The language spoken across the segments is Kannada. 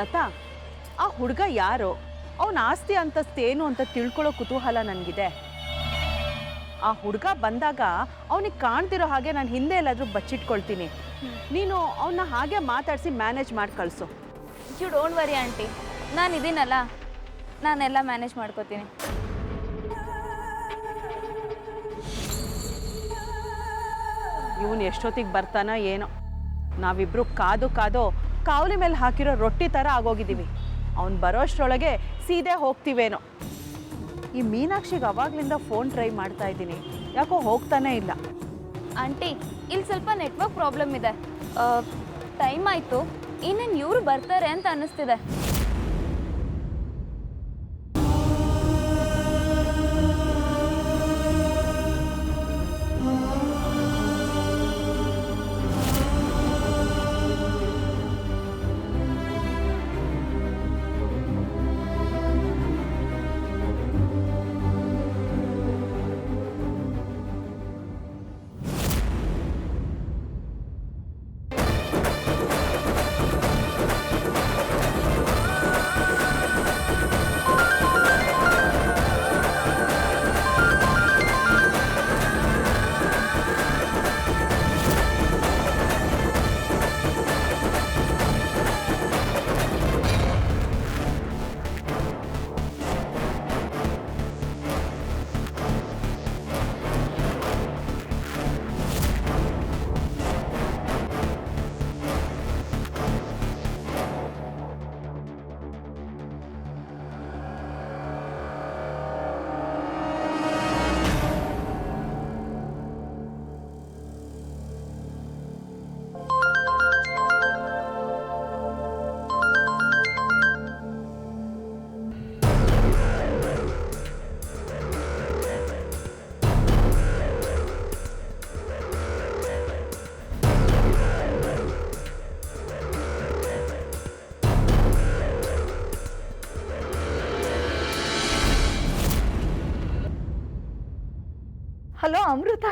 ಲತಾ ಆ ಹುಡುಗ ಯಾರು? ಅವನ ಆಸ್ತಿ ಅಂತಸ್ತು ಏನು ಅಂತ ತಿಳ್ಕೊಳ್ಳೋ ಕುತೂಹಲ ನನಗಿದೆ. ಆ ಹುಡುಗ ಬಂದಾಗ ಅವನಿಗೆ ಕಾಣ್ತಿರೋ ಹಾಗೆ ನಾನು ಹಿಂದೆ ಎಲ್ಲಾದರೂ ಬಚ್ಚಿಟ್ಕೊಳ್ತೀನಿ. ನೀನು ಅವನ್ನ ಹಾಗೆ ಮಾತಾಡಿಸಿ ಮ್ಯಾನೇಜ್ ಮಾಡಿ ಕಳಿಸು. You don't worry aunty. ನಾನು ಇದೀನಲ್ಲ. ನಾನೆಲ್ಲ ಮ್ಯಾನೇಜ್ ಮಾಡ್ಕೋತೀನಿ. ಇವನು ಎಷ್ಟೊತ್ತಿಗೆ ಬರ್ತಾನ ಏನೋ. ನಾವಿಬ್ರು ಕಾದು ಕಾದು ಕಾವಲಿ ಮೇಲೆ ಹಾಕಿರೋ ರೊಟ್ಟಿ ಥರ ಆಗೋಗಿದ್ದೀವಿ. ಅವ್ನು ಬರೋಷ್ಟರೊಳಗೆ ಸೀದೆ ಹೋಗ್ತೀವೇನೋ. ಈ ಮೀನಾಕ್ಷಿಗೆ ಅವಾಗ್ಲಿಂದ ಫೋನ್ ಟ್ರೈ ಮಾಡ್ತಾ ಇದ್ದೀನಿ. ಯಾಕೋ ಹೋಗ್ತಾನೇ ಇಲ್ಲ. ಆಂಟಿ, ಇಲ್ಲಿ ಸ್ವಲ್ಪ ನೆಟ್ವರ್ಕ್ ಪ್ರಾಬ್ಲಮ್ ಇದೆ. ಟೈಮ್ ಆಯಿತು. ಇನ್ನೇನು ಇವರು ಬರ್ತಾರೆ ಅಂತ ಅನ್ನಿಸ್ತಿದೆ. ಹಲೋ ಅಮೃತ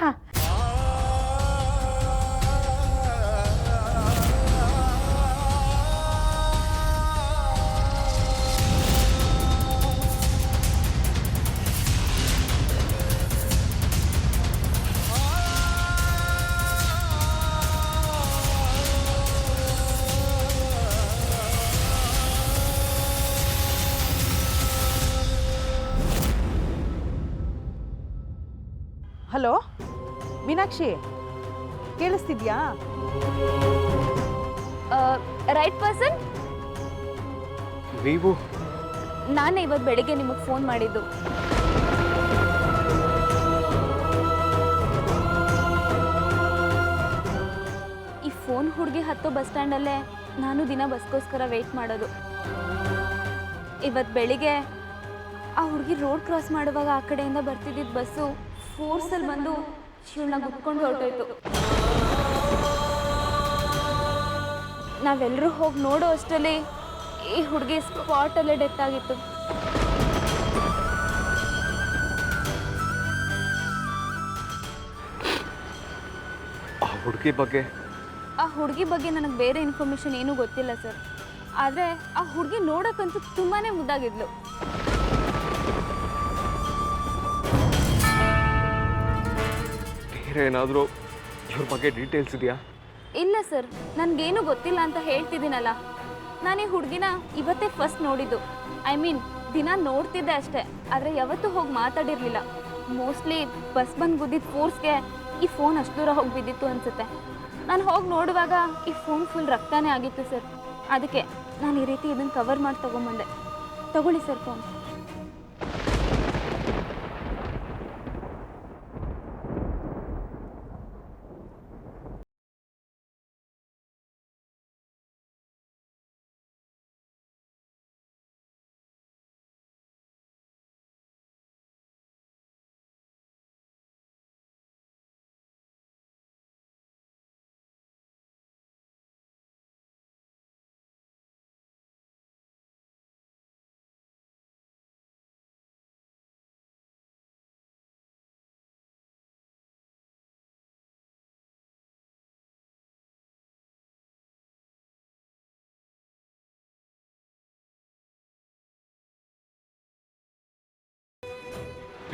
ಹಲೋ? ಮೀನಾಕ್ಷಿ ಕೇಳಿಸ್ತಿದ್ಯಾ? ರೈಟ್ ಪರ್ಸನ್ ನೀವು? ನಾನೇ ಇವತ್ತು ಬೆಳಿಗ್ಗೆ ನಿಮಗೆ ಫೋನ್ ಮಾಡಿದ್ದು. ಈ ಫೋನ್ ಹುಡುಗಿ ಹತ್ತೋ ಬಸ್ ಸ್ಟ್ಯಾಂಡಲ್ಲೇ ನಾನು ದಿನ ಬಸ್ಗೋಸ್ಕರ ವೆಯ್ಟ್ ಮಾಡೋದು. ಇವತ್ತು ಬೆಳಿಗ್ಗೆ ಆ ಹುಡುಗಿ ರೋಡ್ ಕ್ರಾಸ್ ಮಾಡುವಾಗ ಆ ಕಡೆಯಿಂದ ಬರ್ತಿದ್ದಿದ್ದು ಬಸ್ಸು ಫೋರ್ಸಲ್ಲಿ ಬಂದು ಶಿವನ ಗುತ್ಕೊಂಡು ಹೊರಟೋಯ್ತು. ನಾವೆಲ್ಲರೂ ಹೋಗಿ ನೋಡೋ ಅಷ್ಟರಲ್ಲಿ ಈ ಹುಡುಗಿ ಸ್ಪಾಟಲ್ಲೇ ಡೆತ್ ಆಗಿತ್ತು. ಆ ಹುಡುಗಿ ಬಗ್ಗೆ? ಆ ಹುಡುಗಿ ಬಗ್ಗೆ ನನಗೆ ಬೇರೆ ಇನ್ಫಾರ್ಮೇಷನ್ ಏನೂ ಗೊತ್ತಿಲ್ಲ ಸರ್. ಆದರೆ ಆ ಹುಡುಗಿ ನೋಡೋಕ್ಕಂತೂ ತುಂಬಾ ಮುದ್ದಾಗಿದ್ಲು. ಬೇರೆ ಏನಾದರೂ ಇವ್ರ ಬಗ್ಗೆ ಡೀಟೇಲ್ಸ್ ಇದೆಯಾ? ಇಲ್ಲ ಸರ್, ನನಗೇನು ಗೊತ್ತಿಲ್ಲ ಅಂತ ಹೇಳ್ತಿದ್ದೀನಲ್ಲ. ನಾನು ಹುಡುಗಿನ ಇವತ್ತೇ ಫಸ್ಟ್ ನೋಡಿದ್ದು. ಐ ಮೀನ್ ದಿನ ನೋಡ್ತಿದ್ದೆ ಅಷ್ಟೇ, ಆದರೆ ಯಾವತ್ತೂ ಹೋಗಿ ಮಾತಾಡಿರಲಿಲ್ಲ. ಮೋಸ್ಟ್ಲಿ ಬಸ್ ಬಂದು ಗುದ್ದಿದ್ದ ಫೋರ್ಸ್ಗೆ ಈ ಫೋನ್ ಅಷ್ಟು ದೂರ ಹೋಗಿ ಬಿದ್ದಿತ್ತು ಅನಿಸುತ್ತೆ. ನಾನು ಹೋಗಿ ನೋಡುವಾಗ ಈ ಫೋನ್ ಫುಲ್ ರಕ್ತನೇ ಆಗಿತ್ತು ಸರ್. ಅದಕ್ಕೆ ನಾನು ಈ ರೀತಿ ಇದನ್ನು ಕವರ್ ಮಾಡಿ ತೊಗೊಂಬಂದೆ. ತಗೊಳ್ಳಿ ಸರ್ ಫೋನ್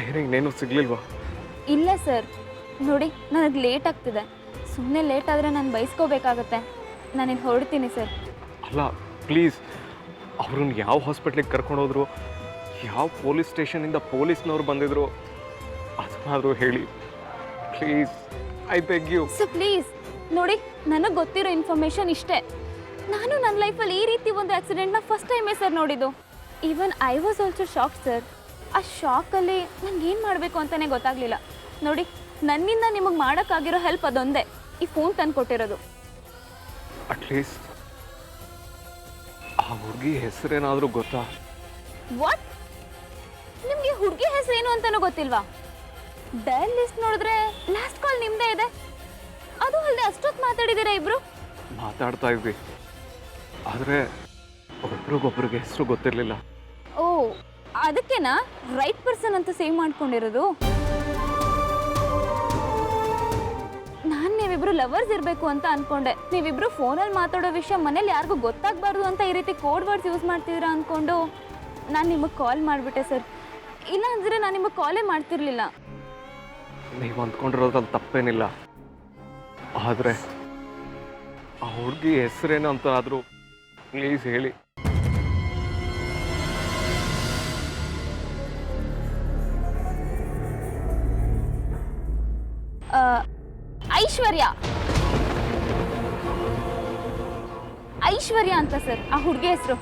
ಬೇರೆ ಇನ್ನೇನು ಸಿಗ್ಲಿಲ್ವಾ? ಇಲ್ಲ ಸರ್. ನೋಡಿ ನನಗೆ ಲೇಟ್ ಆಗ್ತಿದೆ. ಸುಮ್ಮನೆ ಲೇಟ್ ಆದರೆ ನಾನು ಬೈಸ್ಕೋಬೇಕಾಗತ್ತೆ. ನಾನಿನ್ನು ಹೊರಡ್ತೀನಿ ಸರ್. ಅಲ್ಲ ಪ್ಲೀಸ್. ಅವ್ರನ್ನ ಯಾವ ಹಾಸ್ಪಿಟ್ಲಿಗೆ ಕರ್ಕೊಂಡೋದ್ರು ಯಾವ ಪೊಲೀಸ್ ಸ್ಟೇಷನಿಂದ ಪೊಲೀಸ್ನವ್ರು ಬಂದಿದ್ರು? ಅದನ್ನಾದರೂ ಹೇಳಿ. Please I beg you. Sir please. ನೋಡಿ ನನಗೆ ಗೊತ್ತಿರೋ ಇನ್ಫಾರ್ಮೇಷನ್ ಇಷ್ಟೇ. ನಾನು ನನ್ನ ಲೈಫಲ್ಲಿ ಈ ರೀತಿ ಒಂದು ಆಕ್ಸಿಡೆಂಟ್ನ ಫಸ್ಟ್ ಟೈಮೇ ಸರ್ ನೋಡಿದ್ದು. Even I was also shock sir. ಆ ಶಾಕಲ್ಲಿ ನನಗೆ ಏನು ಮಾಡಬೇಕು ಅಂತಲೇ ಗೊತ್ತಾಗಲಿಲ್ಲ. ನೋಡಿ ನನ್ನಿಂದ ನಿಮಗೆ ಮಾಡೋಕ್ಕಾಗಿರೋ ಹೆಲ್ಪ್ ಅದೊಂದೇ ಈ ಫೋನ್ ತಂದು ಕೊಟ್ಟಿರೋದು. ಅಟ್ಲೀಸ್ಟ್ ಆ ಹುಡುಗಿ ಹೆಸರೇನಾದರೂ ಗೊತ್ತಾ? ವಾಟ್ ನಿಮಗೆ ಹುಡುಗಿ ಹೆಸರೇನು ಅಂತಲೂ ಗೊತ್ತಿಲ್ವಾ? ಡಯಲ್ ಲಿಸ್ಟ್ ನೋಡಿದ್ರೆ ಲಾಸ್ಟ್ ಕಾಲ್ ನಿಮ್ಮದೇ ಇದೆ. ಅದು ಅಲ್ಲದೆ ಅಷ್ಟೊತ್ತು ಮಾತಾಡಿದ್ದೀರಾ ಇಬ್ರು? ಮಾತಾಡ್ತಾ ಇದ್ವಿ. ಆದರೆ ಒಬ್ರಿಗೊಬ್ರಿಗೆ ಹೆಸರು ಗೊತ್ತಿರಲಿಲ್ಲ. ಓ ಅದಕ್ಕೆನಾ? ರೈಟ್ ಪರ್ಸನ್ ಅಂತ ಸೇವ್ ಮಾಡ್ಕೊಂಡಿರೋದು? ನಾನು ನೀವಿಬ್ರು ಲವರ್ಸ್ ಇರಬೇಕು ಅಂತ ಅನ್ಕೊಂಡೆ. ನೀವಿಬ್ರು ಫೋನಲ್ಲಿ ಮಾತಾಡೋ ವಿಷಯ ಮನೇಲಿ ಯಾರಿಗೂ ಗೊತ್ತಾಗಬಾರ್ದು ಅಂತ ಈ ರೀತಿ ಕೋಡ್ ವರ್ಡ್ಸ್ ಯೂಸ್ ಮಾಡ್ತಿದ್ದೀರಾ ಅಂದ್ಕೊಂಡು ನಾನು ನಿಮಗೆ ಕಾಲ್ ಮಾಡಿಬಿಟ್ಟೆ ಸರ್ ಇಲ್ಲ ಅಂದರೆ ನಾನು ನಿಮಗೆ ಕಾಲೇ ಮಾಡ್ತಿರ್ಲಿಲ್ಲ. ನೀವು ಅಂದ್ಕೊಂಡಿರೋದ್ರಲ್ಲಿ ತಪ್ಪೇನಿಲ್ಲ. ಆದರೆ ಆ ಹುಡುಗಿ ಹೆಸರೇನು ಅಂತ ಆದರೂ ಪ್ಲೀಸ್ ಹೇಳಿ. ಐಶ್ವರ್ಯ. ಐಶ್ವರ್ಯ ಅಂತ ಸರ್, ಆ ಹುಡುಗಿ ಹೆಸರು.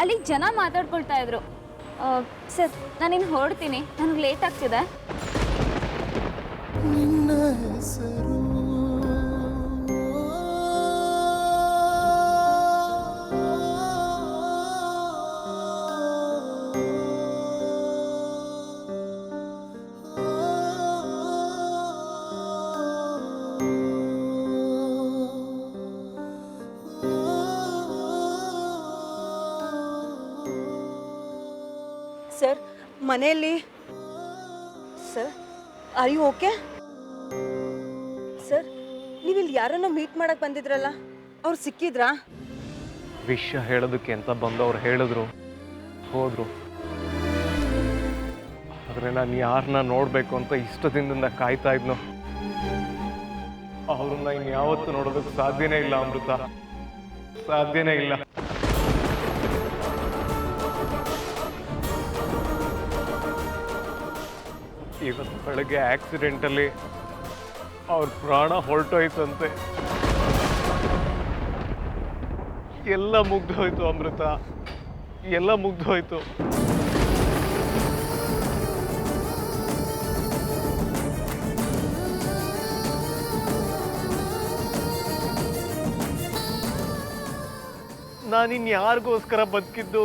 ಅಲ್ಲಿ ಜನ ಮಾತಾಡ್ಕೊಳ್ತಾ ಇದ್ರು. ಸರ್, ನಾನಿನ್ನು ಹೊರಡ್ತೀನಿ, ನನಗೆ ಲೇಟ್ ಆಗ್ತಿದೆ. ನಿನ್ನ ಹೆಸರು ಮನೆಯಲ್ಲಿ? Sir are you okay sir ನೀವು ಇಲ್ಲಿ ಯಾರನ್ನ ಮೀಟ್ ಮಾಡಕ್ ಬಂದಿದ್ರಲ್ಲ, ಅವ್ರು ಸಿಕ್ಕಿದ್ರಾ? ವಿಷಯ ಹೇಳೋದಕ್ಕೆ ಅಂತ ಅವ್ರು ಹೇಳಿದ್ರು, ಹೋದ್ರು. ಆದರೆ ನಾನು ಯಾರನ್ನ ನೋಡಬೇಕು ಅಂತ ಇಷ್ಟದಿಂದ ಕಾಯ್ತಾ ಇದ್ನೋ. ಅವ್ರನ್ನ ಇನ್ಯಾವತ್ತೂ ನೋಡೋದಕ್ಕೆ ಸಾಧ್ಯನೇ ಇಲ್ಲ, ಅಮೃತ. ಸಾಧ್ಯನೇ ಇಲ್ಲ. ಇವತ್ತು ಬೆಳಗ್ಗೆ ಆಕ್ಸಿಡೆಂಟಲ್ಲಿ ಅವ್ರ ಪ್ರಾಣ ಹೊರಟೋಯ್ತಂತೆ. ಎಲ್ಲ ಮುಗ್ದು ಹೋಯ್ತು ಅಮೃತ. ಎಲ್ಲ ಮುಗ್ದು ಹೋಯ್ತು ನಾನಿನ್ ಯಾರಿಗೋಸ್ಕರ ಬದುಕಿದ್ದು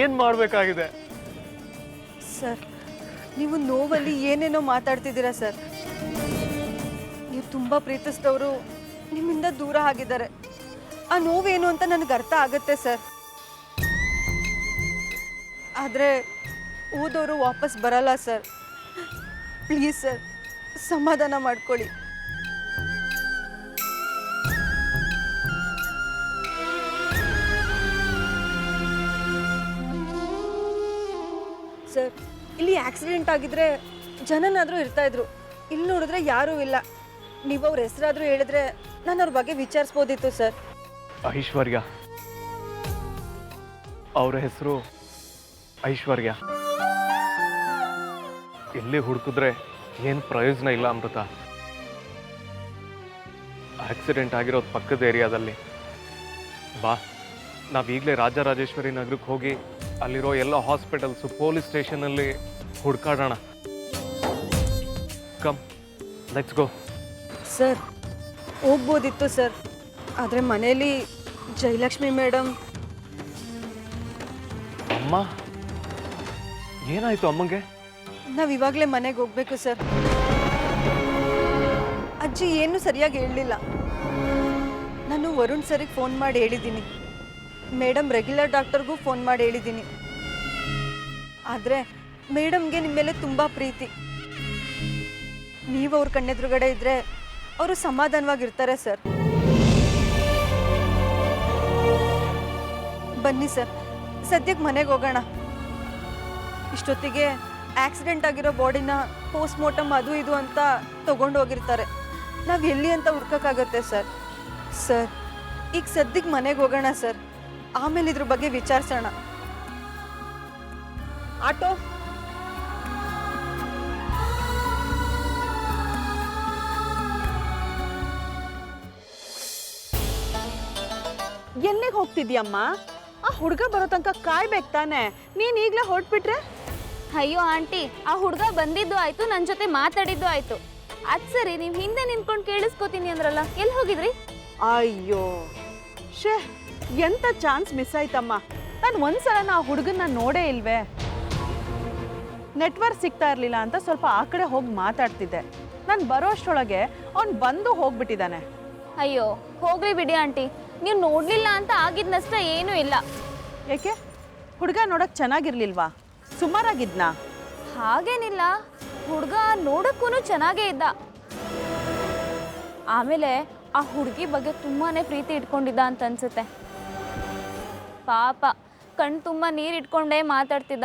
ಏನ್ ಮಾಡ್ಬೇಕಾಗಿದೆ? ಸರ್ ನೀವು ನೋವಲ್ಲಿ ಏನೇನೋ ಮಾತಾಡ್ತಿದ್ದೀರಾ ಸರ್? ನೀವು ತುಂಬ ಪ್ರೀತಿಸಿದವರು ನಿಮ್ಮಿಂದ ದೂರ ಆಗಿದ್ದಾರೆ. ಆ ನೋವೇನು ಅಂತ ನನಗೆ ಅರ್ಥ ಆಗುತ್ತೆ ಸರ್. ಆದರೆ ಓದೋರು ವಾಪಸ್ ಬರಲ್ಲ ಸರ್. ಪ್ಲೀಸ್ ಸರ್, ಸಮಾಧಾನ ಮಾಡ್ಕೊಳ್ಳಿ. ಸರ್ ಇಲ್ಲಿ ಆಕ್ಸಿಡೆಂಟ್ ಆಗಿದ್ರೆ ಜನನಾದರೂ ಇರ್ತಾ ಇದ್ರು. ಇಲ್ಲಿ ನೋಡಿದ್ರೆ ಯಾರೂ ಇಲ್ಲ. ನೀವು ಅವ್ರ ಹೆಸರಾದರೂ ಹೇಳಿದ್ರೆ ನಾನು ಅವ್ರ ಬಗ್ಗೆ ವಿಚಾರಿಸ್ಬೋದಿತ್ತು ಸರ್. ಐಶ್ವರ್ಯ. ಅವರ ಹೆಸರು ಐಶ್ವರ್ಯ. ಎಲ್ಲಿ ಹುಡುಕಿದ್ರೆ ಏನು ಪ್ರಯೋಜನ ಇಲ್ಲ ಅಮೃತ. ಆಕ್ಸಿಡೆಂಟ್ ಆಗಿರೋದು ಪಕ್ಕದ ಏರಿಯಾದಲ್ಲಿ ಬಾ, ನಾವೀಗಲೇ ರಾಜರಾಜೇಶ್ವರಿ ನಗರಕ್ಕೆ ಹೋಗಿ ಅಲ್ಲಿರೋ ಎಲ್ಲ ಹಾಸ್ಪಿಟಲ್ಸು ಪೊಲೀಸ್ ಸ್ಟೇಷನಲ್ಲಿ ಹುಡ್ಕಾಡೋಣ. ಕಮ್ ಲೆಟ್ಸ್ ಗೋ ಸರ್ ಹೋಗ್ಬೋದಿತ್ತು ಸರ್. ಆದರೆ ಮನೇಲಿ ಜಯಲಕ್ಷ್ಮಿ ಮೇಡಮ್. ಅಮ್ಮ? ಏನಾಯ್ತು ಅಮ್ಮಂಗೆ? ನಾವು ಇವಾಗಲೇ ಮನೆಗೆ ಹೋಗ್ಬೇಕು ಸರ್. ಅಜ್ಜಿ ಏನು ಸರಿಯಾಗಿ ಹೇಳಲಿಲ್ಲ. ನಾನು ವರುಣ್ ಸರಿಗೆ ಫೋನ್ ಮಾಡಿ ಹೇಳಿದ್ದೀನಿ. ಮೇಡಮ್ ರೆಗ್ಯುಲರ್ ಡಾಕ್ಟರ್ಗೂ ಫೋನ್ ಮಾಡಿ ಹೇಳಿದ್ದೀನಿ. ಆದರೆ ಮೇಡಮ್ಗೆ ನಿಮ್ಮ ಮೇಲೆ ತುಂಬ ಪ್ರೀತಿ. ನೀವು ಅವ್ರ ಕಣ್ಣೆದುರುಗಡೆ ಇದ್ದರೆ ಅವರು ಸಮಾಧಾನವಾಗಿರ್ತಾರೆ ಸರ್. ಬನ್ನಿ ಸರ್ ಸದ್ಯಕ್ಕೆ ಮನೆಗೆ ಹೋಗೋಣ. ಇಷ್ಟೊತ್ತಿಗೆ ಆಕ್ಸಿಡೆಂಟ್ ಆಗಿರೋ ಬಾಡಿನ ಪೋಸ್ಟ್ ಮಾರ್ಟಮ್ ಅದು ಇದು ಅಂತ ತಗೊಂಡು ಹೋಗಿರ್ತಾರೆ. ನಾವು ಎಲ್ಲಿ ಅಂತ ಹುಡ್ಕೋಕ್ಕಾಗತ್ತೆ ಸರ್. ಸರ್, ಈಗ ಸದ್ಯಕ್ಕೆ ಮನೆಗೆ ಹೋಗೋಣ ಸರ್. ಆಮೇಲೆ ಇದ್ರ ಬಗ್ಗೆ ವಿಚಾರಿಸೋಣ. ಆಟೋ. ಎಲ್ಲಿಗೆ ಹೋಗ್ತಿದ್ಯಮ್ಮ? ಆ ಹುಡುಗ ಬರೋ ತನಕ ಕಾಯ್ಬೇಕು ತಾನೆ. ನೀನ್ ಈಗ್ಲೇ ಹೊರಟ್ಬಿಟ್ರೆ? ಅಯ್ಯೋ ಆಂಟಿ ಆ ಹುಡುಗ ಬಂದಿದ್ದು ಆಯ್ತು ನನ್ನ ಜೊತೆ ಮಾತಾಡಿದ್ದು ಆಯ್ತು. ಅದ್ ಸರಿ ನೀವು ಹಿಂದೆ ನಿಂತ್ಕೊಂಡು ಕೇಳಿಸ್ಕೊತೀನಿ ಅಂದ್ರಲ್ಲ ಎಲ್ಲಿ ಹೋಗಿದ್ರಿ? ಅಯ್ಯೋ. ಶೇ ಎಂತ ಚಾನ್ಸ್ ಮಿಸ್ ಆಯ್ತಮ್ಮ? ನಾನು ಒಂದ್ಸಲ ನಾ ಹುಡುಗನ್ನ ನೋಡೇ ಇಲ್ವೇ? ನೆಟ್ವರ್ಕ್ ಸಿಗ್ತಾ ಇರಲಿಲ್ಲ ಅಂತ ಸ್ವಲ್ಪ ಆ ಕಡೆ ಹೋಗಿ ಮಾತಾಡ್ತಿದ್ದೆ. ನಾನು ಬರೋ ಅಷ್ಟರೊಳಗೆ ಅವ್ನು ಬಂದು ಹೋಗ್ಬಿಟ್ಟಿದ್ದಾನೆ ಅಯ್ಯೋ ಹೋಗ್ಲಿ ಬಿಡಿ ಆಂಟಿ. ನೀವು ನೋಡ್ಲಿಲ್ಲ ಅಂತ ಆಗಿದ್ನಷ್ಟ ಏನೂ ಇಲ್ಲ. ಏಕೆ? ಹುಡುಗ ನೋಡಕ್ ಚೆನ್ನಾಗಿರ್ಲಿಲ್ವಾ? ಸುಮಾರಾಗಿದ್ನಾ? ಹಾಗೇನಿಲ್ಲ. ಹುಡುಗ ನೋಡಕ್ಕೂ ಚೆನ್ನಾಗೇ ಇದ್ದ. ಆಮೇಲೆ ಆ ಹುಡುಗಿ ಬಗ್ಗೆ ತುಂಬಾನೇ ಪ್ರೀತಿ ಇಟ್ಕೊಂಡಿದ್ದ ಅಂತ ಅನ್ಸುತ್ತೆ. ಪಾಪ. ಕಣ್ ತುಂಬ ನೀರು ಇಟ್ಕೊಂಡೇ ಮಾತಾಡ್ತಿದ್ದ.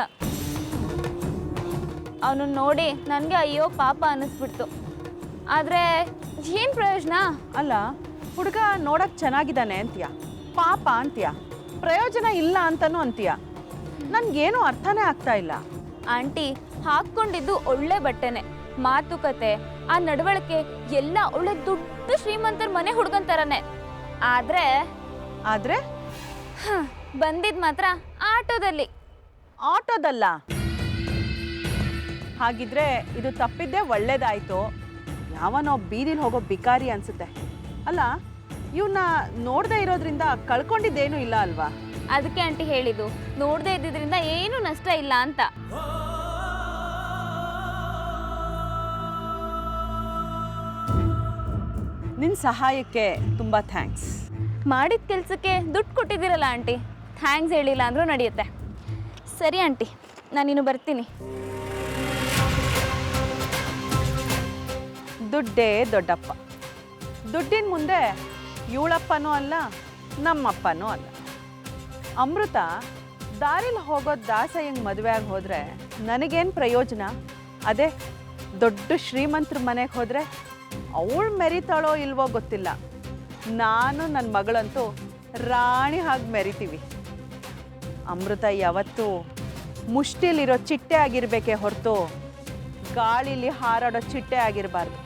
ಅವನು ನೋಡಿ ನನಗೆ ಅಯ್ಯೋ ಪಾಪ ಅನ್ನಿಸ್ಬಿಡ್ತು ಆದರೆ ಏನು ಪ್ರಯೋಜನ? ಅಲ್ಲ ಹುಡುಗ ನೋಡಕ್ಕೆ ಚೆನ್ನಾಗಿದ್ದಾನೆ ಅಂತೀಯ? ಪಾಪ ಅಂತೀಯ? ಪ್ರಯೋಜನ ಇಲ್ಲ ಅಂತನೂ ಅಂತೀಯ? ನನ್ಗೇನು ಅರ್ಥನೇ ಆಗ್ತಾ ಇಲ್ಲ. ಆಂಟಿ ಹಾಕ್ಕೊಂಡಿದ್ದು ಒಳ್ಳೆ ಬಟ್ಟೆನೆ. ಮಾತುಕತೆ ಆ ನಡವಳಿಕೆ ಎಲ್ಲ ಒಳ್ಳೆ ದೊಡ್ಡ ಶ್ರೀಮಂತರ ಮನೆ ಹುಡುಗನ್ ಥರನೇ ಆದ್ರೆ ಆದ್ರೆ? ಹ, ಬಂದಿದ್ ಮಾತ್ರ ಆಟೋದಲ್ಲಿ. ಆಟೋದಲ್ಲ? ಹಾಗಿದ್ರೆ ಇದು ತಪ್ಪಿದ್ದೇ ಒಳ್ಳೇದಾಯ್ತು. ಯಾವನೋ ಬೀದಿಲಿ ಹೋಗೋ ಬಿಕಾರಿ ಅನ್ಸುತ್ತೆ. ಅಲ್ಲ ಇವನ್ನ ನೋಡದೆ ಇರೋದ್ರಿಂದ ಕಳ್ಕೊಂಡಿದ್ದೇನೂ ಇಲ್ಲ ಅಲ್ವಾ? ಅದಕ್ಕೆ ಆಂಟಿ ಹೇಳಿದ್ದು ನೋಡದೆ ಇದ್ದಿದ್ರಿಂದ ಏನು ನಷ್ಟ ಇಲ್ಲ ಅಂತ. ನಿನ್ನ ಸಹಾಯಕ್ಕೆ ತುಂಬ ಥ್ಯಾಂಕ್ಸ್ ಮಾಡಿದ ಕೆಲಸಕ್ಕೆ ದುಡ್ಡು ಕೊಟ್ಟಿದ್ದೀರಲ್ಲ ಆಂಟಿ. ಥ್ಯಾಂಕ್ಸ್ ಹೇಳಿಲ್ಲ ಅಂದರೂ ನಡೆಯುತ್ತೆ. ಸರಿ ಆಂಟಿ ನಾನಿನ್ನು ಬರ್ತೀನಿ. ದುಡ್ಡೇ ದೊಡ್ಡಪ್ಪ. ದುಡ್ಡಿನ ಮುಂದೆ ಇವಳಪ್ಪನೂ ಅಲ್ಲ, ನಮ್ಮಪ್ಪನೂ ಅಲ್ಲ. ಅಮೃತ ದಾರಿಲಿ ಹೋಗೋ ದಾಸಯ್ಯಂಗೆ ಮದುವೆ ಆಗಿ ಹೋದರೆ ನನಗೇನು ಪ್ರಯೋಜನ? ಅದೇ ದೊಡ್ಡ ಶ್ರೀಮಂತರ ಮನೆಗೆ ಹೋದರೆ ಅವಳು ಮೆರಿತಾಳೋ ಇಲ್ವೋ ಗೊತ್ತಿಲ್ಲ. ನಾನು ನನ್ನ ಮಗಳಂತೂ ರಾಣಿ ಹಾಗೆ ಮೆರಿತೀವಿ. ಅಮೃತ ಯಾವತ್ತು ಮುಷ್ಟಿಲಿರೋ ಚಿಟ್ಟೆ ಆಗಿರ್ಬೇಕೆ ಹೊರತು ಗಾಳಿಲಿ ಹಾರಾಡೋ ಚಿಟ್ಟೆ ಆಗಿರಬಾರ್ದು.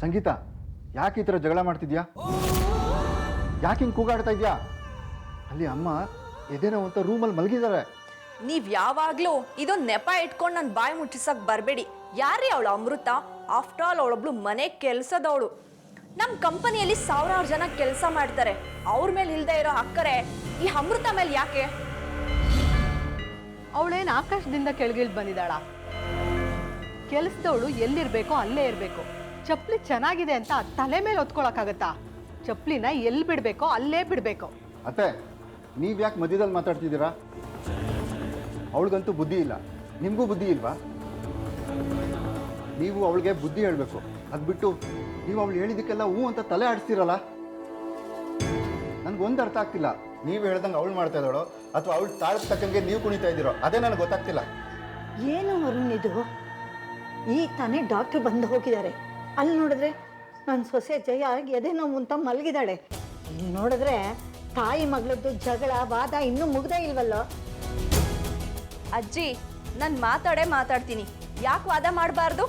ಸಂಗೀತ ಯಾಕೆ ಈ ಥರ ಜಗಳ ಮಾಡ್ತಿದ್ಯಾ? ಯಾಕೆ ಹಿಂಗೆ ಕೂಗಾಡ್ತಾ ಇದ್ಯಾ? ಅಲ್ಲಿ ಅಮ್ಮ ಎದೇನೋ ಅಂತ ರೂಮಲ್ಲಿ ಮಲಗಿದ್ದಾರೆ ನೀವ್ ಯಾವಾಗ್ಲೂ ಇದೊಂದು ನೆಪ ಇಟ್ಕೊಂಡು ನನ್ನ ಬಾಯಿ ಮುಚ್ಚಿಸಕ್ ಬರಬೇಡಿ. ಯಾರೇ ಅವಳು ಅಮೃತ? ಆಫ್ಟರ್ ಆಲ್ ಅವಳೊಬ್ಳು ಮನೆ ಕೆಲಸದವಳು. ನಮ್ಮ ಕಂಪನಿಯಲ್ಲಿ ಸಾವಿರಾರು ಜನ ಕೆಲಸ ಮಾಡ್ತಾರೆ. ಅವ್ರ ಮೇಲೆ ಇಲ್ದೆ ಇರೋ ಅಕ್ಕರೆ ಈ ಅಮೃತ ಮೇಲೆ ಯಾಕೆ? ಅವಳೇನು ಆಕಾಶದಿಂದ ಕೆಳಗಿಳಿದು ಬಂದಿದ್ದಾಳ? ಕೆಲಸದವಳು ಎಲ್ಲಿರ್ಬೇಕೋ ಅಲ್ಲೇ ಇರಬೇಕು. ಚಪ್ಪಲಿ ಚೆನ್ನಾಗಿದೆ ಅಂತ ತಲೆ ಮೇಲೆ ಹೊತ್ಕೊಳಕ್ಕಾಗತ್ತಾ? ಚಪ್ಪಲಿನ ಎಲ್ಲಿ ಬಿಡಬೇಕೋ ಅಲ್ಲೇ ಬಿಡಬೇಕು. ಅತ್ತೆ ನೀವು ಯಾಕೆ ಮಧ್ಯದಲ್ಲಿ ಮಾತಾಡ್ತಿದ್ದೀರಾ? ಅವಳಿಗಂತೂ ಬುದ್ಧಿ ಇಲ್ಲ. ನಿಮಗೂ ಬುದ್ಧಿ ಇಲ್ವಾ? ನೀವು ಅವಳಿಗೆ ಬುದ್ಧಿ ಹೇಳಬೇಕು. ಅದು ಬಿಟ್ಟು ನೀವು ಅವಳು ಹೇಳಿದ್ದಕ್ಕೆಲ್ಲ ಹೂ ಅಂತ ತಲೆ ಆಡಿಸ್ತೀರಲ್ಲ? ನನಗೊಂದು ಅರ್ಥ ಆಗ್ತಿಲ್ಲ. ನೀವು ಹೇಳ್ದಂಗೆ ಅವಳು ಮಾಡ್ತಾ ಇದ್ದಾಳೋ ಅಥವಾ ಅವಳು ತಾಳದ ತಕ್ಕಂಗೆ ನೀವು ಕುಣಿತಾ ಇದ್ದೀರೋ ಅದೇ ನನಗೆ ಗೊತ್ತಾಗ್ತಿಲ್ಲ. ಏನು ಅರುಣ್ ಇದು? ಈಗ ತಾನೇ ಡಾಕ್ಟ್ರ್ ಬಂದು ಹೋಗಿದ್ದಾರೆ. ಅಲ್ಲಿ ನೋಡಿದ್ರೆ ನನ್ನ ಸೊಸೆ ಜಯ ಎದೆ ನೋವು ಅಂತ ಮಲಗಿದ್ದಾಳೆ ಇಲ್ಲಿ ನೋಡಿದ್ರೆ ತಾಯಿ ಮಗಳದ್ದು ಜಗಳ ವಾದ ಇನ್ನೂ ಮುಗ್ದೇ ಇಲ್ವಲ್ಲೋ? ಅಜ್ಜಿ ನಾನು ಮಾತಾಡೇ ಮಾತಾಡ್ತೀನಿ. ಯಾಕೆ ವಾದ ಮಾಡಬಾರ್ದು?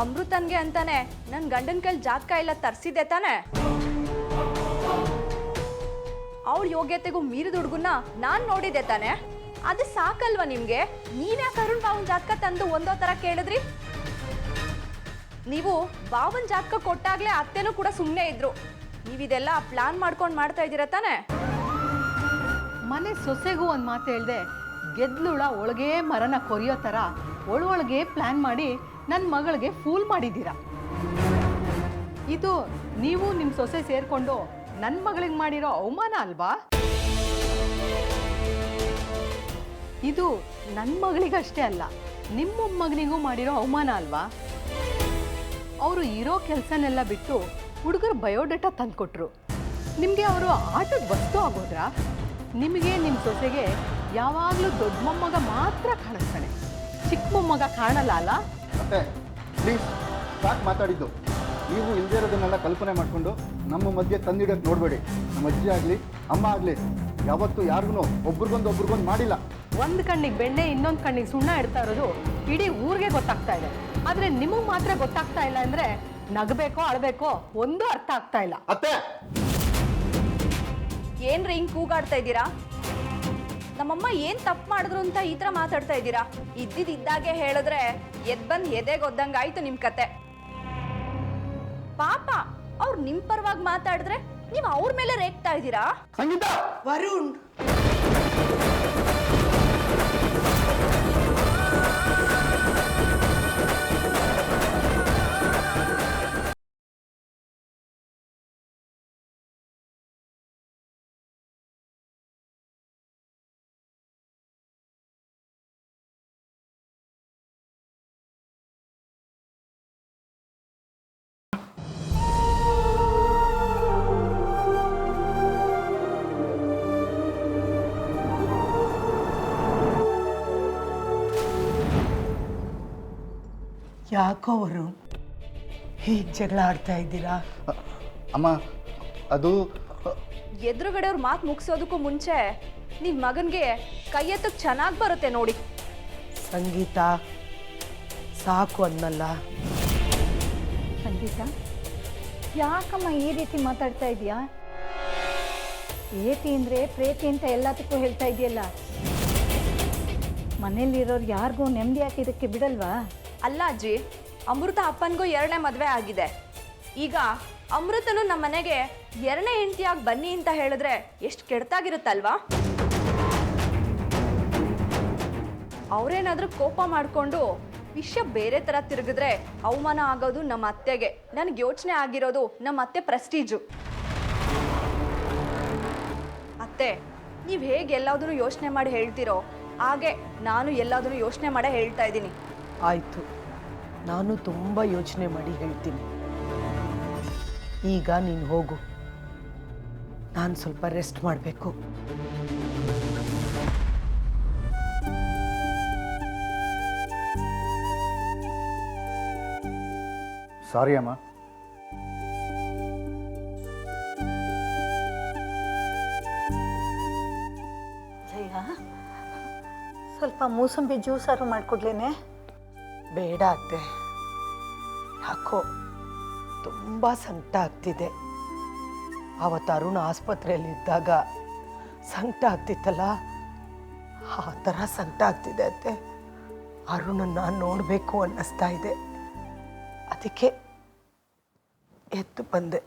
ಅಮೃತನ್ಗೆ ಅಂತಾನೆ. ನನ್ನ ಗಂಡನ ಕೈಲಿ ಜಾತಕ ಎಲ್ಲ ತರಿಸಿದ್ದೆ ತಾನೆ. ಅವಳ ಯೋಗ್ಯತೆಗೂ ಮೀರಿದ ಹುಡುಗನ್ನ ನಾನು ನೋಡಿದ್ದೆ ತಾನೆ. ಅದು ಸಾಕಲ್ವಾ ನಿಮ್ಗೆ? ನೀನ್ಯಾಕೆ ಅರುಣ್ ಬಾವನ್ ಜಾತಕ ತಂದು ಒಂದೋ ಥರ ಕೇಳಿದ್ರಿ? ನೀವು ಬಾವನ್ ಜಾತಕ ಕೊಟ್ಟಾಗ್ಲೇ ಅತ್ತೆನೂ ಕೂಡ ಸುಮ್ಮನೆ ಇದ್ರು. ನೀವಿದೆಲ್ಲ ಪ್ಲಾನ್ ಮಾಡ್ಕೊಂಡು ಮಾಡ್ತಾ ಇದ್ದೀರಾ ತಾನೆ? ಮನೆ ಸೊಸೆಗೂ ಒಂದು ಮಾತು ಹೇಳ್ದೆ, ಗೆದ್ಲುಳ ಒಳಗೇ ಮರನ ಕೊರಿಯೋ ಥರ ಒಳೊಳಗೆ ಪ್ಲ್ಯಾನ್ ಮಾಡಿ ನನ್ನ ಮಗಳಿಗೆ ಫೂಲ್ ಮಾಡಿದ್ದೀರಾ? ಇದು ನೀವು ನಿಮ್ಮ ಸೊಸೆ ಸೇರಿಕೊಂಡು ನನ್ನ ಮಗಳಿಗೆ ಮಾಡಿರೋ ಅವಮಾನ ಅಲ್ವಾ? ಇದು ನನ್ನ ಮಗಳಿಗಷ್ಟೇ ಅಲ್ಲ, ನಿಮ್ಮ ಮಗನಿಗೂ ಮಾಡಿರೋ ಅವಮಾನ ಅಲ್ವಾ? ಅವರು ಇರೋ ಕೆಲಸನೆಲ್ಲ ಬಿಟ್ಟು ಹುಡುಗರು ಬಯೋಡೇಟಾ ತಂದುಕೊಟ್ರು. ನಿಮಗೆ ಅವರು ಆಟದ ವಸ್ತು ಆಗೋದ್ರಾ? ನಿಮಗೆ ನಿಮ್ಮ ಸೊಸೆಗೆ ಯಾವಾಗಲೂ ದೊಡ್ಡ ಮೊಮ್ಮಗ ಮಾತ್ರ ಕಾಣಿಸ್ತಾನೆ. ಚಿಕ್ಕ ಮೊಮ್ಮಗ ಕಾಣಲ್ಲ ಅಲ್ಲ? ಮತ್ತೆ ಪ್ಲೀಸ್ ಸಾಕು ಮಾತಾಡಿದ್ದು. ನೀವು ಇಲ್ಲದೇ ಇರೋದನ್ನೆಲ್ಲ ಕಲ್ಪನೆ ಮಾಡಿಕೊಂಡು ನಮ್ಮ ಮಧ್ಯೆ ತಂದಿಡೋಕೆ ನೋಡಬೇಡಿ. ನಮ್ಮ ಅಜ್ಜಿ ಆಗಲಿ ಅಮ್ಮ ಆಗಲಿ ಯಾವತ್ತೂ ಯಾರಿಗೂ ಒಬ್ರಿಗೊಂದು ಒಬ್ರಿಗೊಂದು ಮಾಡಿಲ್ಲ. ಒಂದು ಕಣ್ಣಿಗೆ ಬೆಣ್ಣೆ ಇನ್ನೊಂದು ಕಣ್ಣಿಗೆ ಸುಣ್ಣ ಇಡ್ತಾ ಇರೋದು ಇಡೀ ಊರಿಗೆ ಗೊತ್ತಾಗ್ತಾ ಇದೆ. ಆದರೆ ನಿಮಗೆ ಮಾತ್ರ ಗೊತ್ತಾಗ್ತಾ ಇಲ್ಲ ಅಂದರೆ ನಗಬೇಕೋ ಅಳಬೇಕೋ ಒಂದು ಅರ್ಥ ಆಗ್ತಾ ಇಲ್ಲ. ಅತ್ತೆ! ಏನ್ರಿ ಹಿಂಗೆ ಕೂಗಾಡ್ತಾ ಇದ್ದೀರಾ? ನಮ್ಮಮ್ಮ ಏನ್ ತಪ್ಪು ಮಾಡಿದ್ರು ಅಂತ ಈ ತರ ಮಾತಾಡ್ತಾ ಇದ್ದೀರಾ? ಇದ್ದಿದ್ದಾಗೆ ಹೇಳಿದ್ರೆ ಎದ್ ಬಂದ್ ಎದೆಗೊದ್ದಂಗ ಆಯ್ತು ನಿಮ್ ಕತೆ. ಪಾಪ ಅವ್ರು ನಿಮ್ ಪರವಾಗಿ ಮಾತಾಡಿದ್ರೆ ನೀವು ಅವ್ರ ಮೇಲೆ ರೇಗ್ತಾ ಇದ್ದೀರಾ? ವರುಣ್! ಯಾಕೋ ಅವರು ಹೀಗೆ ಜಗಳ ಆಡ್ತಾ ಇದ್ದೀರಾ? ಅಮ್ಮ ಅದು ಎದುರುಗಡೆ ಅವ್ರ ಮಾತು ಮುಗಿಸೋದಕ್ಕೂ ಮುಂಚೆ ನಿಮ್ಮ ಮಗನಿಗೆ ಕೈ ಎತ್ತಕ್ ಚೆನ್ನಾಗಿ ಬರುತ್ತೆ ನೋಡಿ. ಸಂಗೀತ ಸಾಕು ಅನ್ನಲ್ಲ ಸಂಗೀತ? ಯಾಕಮ್ಮ ಈ ರೀತಿ ಮಾತಾಡ್ತಾ ಇದೀಯಾ ಏತಿ ಅಂದರೆ ಪ್ರೇತಿ ಅಂತ ಎಲ್ಲದಕ್ಕೂ ಹೇಳ್ತಾ ಇದೆಯಲ್ಲ. ಮನೇಲಿರೋರು ಯಾರಿಗೂ ನೆಮ್ಮದಿ ಹಾಕಿದ್ದಕ್ಕೆ ಬಿಡಲ್ವಾ? ಅಲ್ಲ ಅಜ್ಜಿ, ಅಮೃತ ಅಪ್ಪನಿಗೂ ಎರಡನೇ ಮದುವೆ ಆಗಿದೆ. ಈಗ ಅಮೃತನು ನಮ್ಮ ಮನೆಗೆ ಎರಡನೇ ಹೆಂಡತಿಯಾಗಿ ಬನ್ನಿ ಅಂತ ಹೇಳಿದ್ರೆ ಎಷ್ಟು ಕೆಡ್ತಾಗಿರುತ್ತಲ್ವಾ? ಅವರೇನಾದ್ರೂ ಕೋಪ ಮಾಡಿಕೊಂಡು ವಿಷಯ ಬೇರೆ ಥರ ತಿರುಗಿದ್ರೆ ಅವಮಾನ ಆಗೋದು ನಮ್ಮ ಅತ್ತೆಗೆ. ನನಗೆ ಯೋಚನೆ ಆಗಿರೋದು ನಮ್ಮ ಅತ್ತೆ ಪ್ರೆಸ್ಟೀಜು. ಅತ್ತೆ, ನೀವು ಹೇಗೆ ಎಲ್ಲಾದರೂ ಯೋಚನೆ ಮಾಡಿ ಹೇಳ್ತೀರೋ? ಹಾಗೆ ನಾನು ಎಲ್ಲಾದರೂ ಯೋಚನೆ ಮಾಡೇ ಹೇಳ್ತಾ ಇದ್ದೀನಿ. ಆಯಿತು. ನಾನು ತುಂಬ ಯೋಚನೆ ಮಾಡಿ ಹೇಳ್ತೀನಿ. ಈಗ ನೀನು ಹೋಗು. ನಾನು ಸ್ವಲ್ಪ ರೆಸ್ಟ್ ಮಾಡಬೇಕು. ಸಾರಿ ಅಮ್ಮ. ಜಯ ಸ್ವಲ್ಪ ಮೂಸಂಬಿ ಜ್ಯೂಸಾರು ಮಾಡಿಕೊಡ್ಲೇನೆ? ಬೇಡ ಅತ್ತೆ. ಯಾಕೋ ತುಂಬ ಸಂಕಟ ಆಗ್ತಿದೆ. ಅವತ್ತು ಅರುಣ್ ಆಸ್ಪತ್ರೆಯಲ್ಲಿದ್ದಾಗ ಸಂಕಟ ಆಗ್ತಿತ್ತಲ್ಲ? ಆ ಥರ ಸಂಕಟ ಆಗ್ತಿದೆ ಅತ್ತೆ. ಅರುಣನ್ನ ನೋಡಬೇಕು ಅನ್ನಿಸ್ತಾ ಇದೆ. ಅದಕ್ಕೆ ಎತ್ತು ಬಂದೆ.